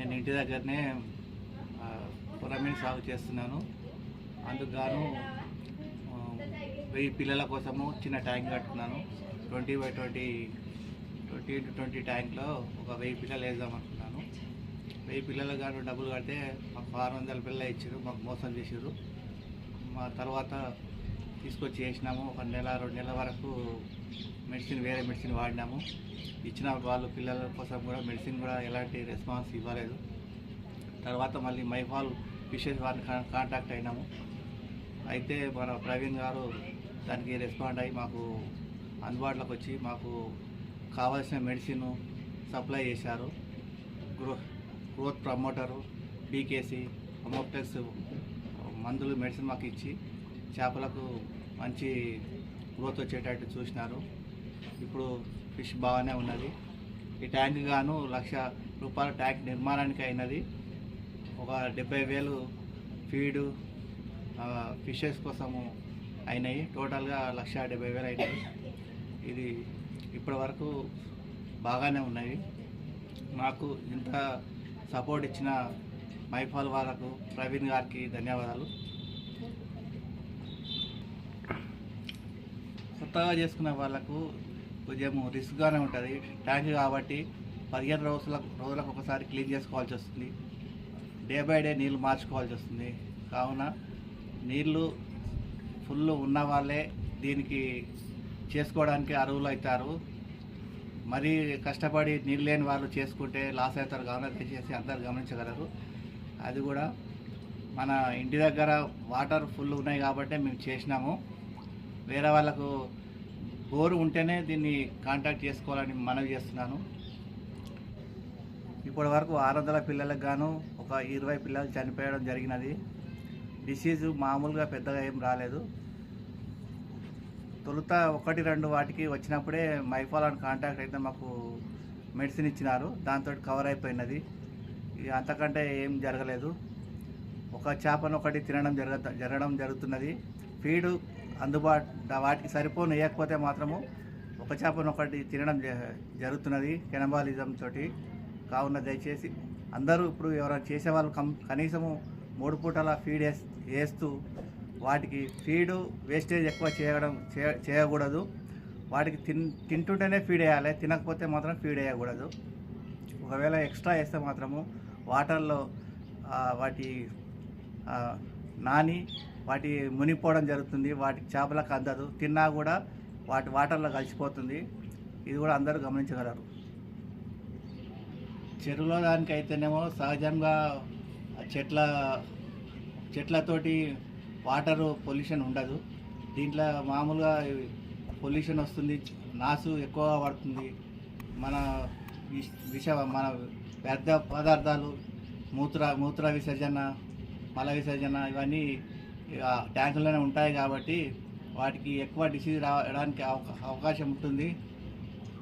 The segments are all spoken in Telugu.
నేను ఇంటి దగ్గరనే ఆ, సాగు చేస్తున్నాను. అందుకుగాను వెయ్యి పిల్లల కోసము చిన్న ట్యాంక్ కట్టుకున్నాను. Twenty by twenty twenty into twenty ట్యాంక్లో ఒక వెయ్యి పిల్లలు వేద్దాం అనుకున్నాను వెయ్యి పిల్లలు గాను డబ్బులు కడితే మాకు ఆరు వందల పిల్లలు ఇచ్చారు మాకు మోసం చేసారు మా తర్వాత తీసుకొచ్చి వేసినాము. ఒక నెల రెండు నెలల వరకు మెడిసిన్ వేరే మెడిసిన్ వాడినాము. ఇచ్చిన వాళ్ళు పిల్లల కోసం కూడా మెడిసిన్ కూడా ఎలాంటి రెస్పాన్స్ ఇవ్వలేదు. తర్వాత మళ్ళీ మైఫాల్ ఫిషెస్ వారిని కాంటాక్ట్ అయినాము. అయితే మన ప్రవీణ్ గారు దానికి రెస్పాండ్ అయ్యి మాకు అందుబాటులోకి వచ్చి మాకు కావాల్సిన మెడిసిన్ సప్లై చేశారు. Grow growth promoter BKC Homoplex మందులు మెడిసిన్ మాకు ఇచ్చి చేపలకు మంచి గ్రోత్ వచ్చేటట్టు చూసినారు. ఇప్పుడు ఫిష్ బాగానే ఉన్నది. ఈ ట్యాంక్ గాను లక్ష రూపాయల ట్యాంక్ నిర్మాణానికి అయినది. ఒక డెబ్బై వేలు ఫీడు ఫిషెస్ కోసము అయినాయి. టోటల్గా లక్ష డెబ్బై వేలు అయినాయి. ఇది ఇప్పటి వరకు బాగానే ఉన్నాయి మాకు ఇంత సపోర్ట్ ఇచ్చిన మైఫాల్ వాళ్ళకు ప్రవీణ్ గారికి ధన్యవాదాలు. కొత్తగా చేసుకున్న వాళ్ళకు కొంచెం రిస్క్గానే ఉంటుంది. ట్యాంక్ కాబట్టి పదిహేను రోజుల రోజులకు ఒకసారి క్లీన్ చేసుకోవాల్సి వస్తుంది. డే బై డే నీళ్ళు మార్చుకోవాల్సి వస్తుంది. కావున నీళ్ళు ఫుల్ ఉన్న వాళ్ళే దీనికి చేసుకోవడానికి అరువులు అవుతారు మరీ కష్టపడి నీళ్ళు లేని వాళ్ళు చేసుకుంటే లాస్ అవుతారు కావున దయచేసి అందరు గమనించగలరు. అది కూడా మన ఇంటి దగ్గర వాటర్ ఫుల్ ఉన్నాయి కాబట్టి మేము చేసినాము. వేరే వాళ్ళకు బోరు ఉంటేనే దీన్ని కాంటాక్ట్ చేసుకోవాలని మనవి చేస్తున్నాను. ఇప్పటి వరకు ఆరు వందల పిల్లలకు గాను ఒక ఇరవై పిల్లలు చనిపోయడం జరిగినది. డిసీజు మామూలుగా పెద్దగా ఏం రాలేదు. తొలుత ఒకటి రెండు వాటికి వచ్చినప్పుడే మైఫాల్ అని కాంటాక్ట్ అయితే మాకు మెడిసిన్ ఇచ్చినారు. దాంతో కవర్ అయిపోయినది. ఇక అంతకంటే ఏం జరగలేదు. ఒక చేపను ఒకటి తినడం జరగ జరగడం జరుగుతున్నది. ఫీడు అందుబాటు వాటికి సరిపోను వేయకపోతే మాత్రము ఒక చేపను ఒకటి తినడం జ- జరుగుతున్నది కెనబాలిజం తోటి. కావున దయచేసి అందరూ ఇప్పుడు ఎవరైనా చేసేవాళ్ళు కం కనీసము మూడు పూటల ఫీడ్ వేస్తూ వాటికి ఫీడు వేస్టేజ్ ఎక్కువ చేయడం చేయ- చేయకూడదు. వాటికి తిన్ తింటుంటేనే ఫీడ్ వేయాలి తినకపోతే మాత్రం ఫీడ్ వేయకూడదు. ఒకవేళ ఎక్స్ట్రా వేస్తే మాత్రము వాటర్లో వాటి నాని వాటి మునిగిపోవడం జరుగుతుంది వాటికి చేపలకు అందదు తిన్నా కూడా వాటి వాటర్లో కలిసిపోతుంది. ఇది కూడా అందరూ గమనించగలరు. చెరువులో దానికైతేనేమో సహజంగా చెట్ల చెట్లతోటి వాటర్ పొల్యూషన్ ఉండదు. దీంట్లో మామూలుగా పొల్యూషన్ వస్తుంది నాసు ఎక్కువగా పడుతుంది. మన విష- మన వ్యర్థ పదార్థాలు మూత్ర మూత్ర విసర్జన మల విసర్జన ఇవన్నీ ట్యాంకుల్లోనే ఉంటాయి కాబట్టి వాటికి ఎక్కువ డిసీజ్ రావడానికి అవకా- అవకాశం ఉంటుంది.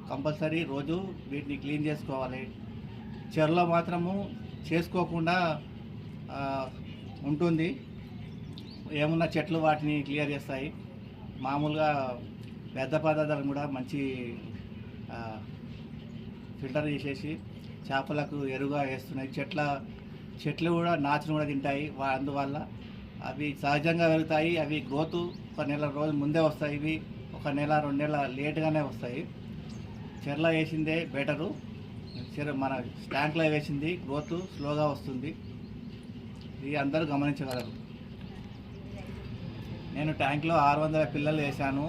కంపల్సరీ రోజు వీటిని క్లీన్ చేసుకోవాలి. చెరలో మాత్రము చేసుకోకుండా ఉంటుంది. ఏమున్న చెట్లు వాటిని క్లియర్ చేస్తాయి. మామూలుగా వ్యర్థ పదార్థాలు కూడా మంచి ఫిల్టర్ చేసేసి చేపలకు ఎరువుగా వేస్తున్నాయి. చెట్ల చెట్లు కూడా నాచును కూడా తింటాయి. అందువల్ల అవి సహజంగా వెళ్తాయి. అవి గ్రోత్ ఒక నెల రోజుల ముందే వస్తాయి. ఇవి ఒక నెల రెండు నెలల లేట్గానే వస్తాయి. చెర్ల వేసిందే బెటరు. చెర మన ట్యాంక్లో వేసింది. గ్రోత్ స్లోగా వస్తుంది. ఇది అందరూ గమనించగలరు. నేను ట్యాంక్లో ఆరు వందల పిల్లలు వేశాను.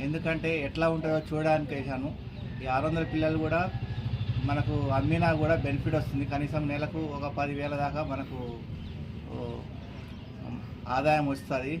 ఎందుకంటే ఎట్లా ఉంటుందో చూడడానికి వేశాను ఈ ఆరు వందల పిల్లలు కూడా మనకు అమ్మినా కూడా బెనిఫిట్ వస్తుంది. కనీసం నెలకు ఒక పదివేల దాకా మనకు ఆదాయం వస్తుంది.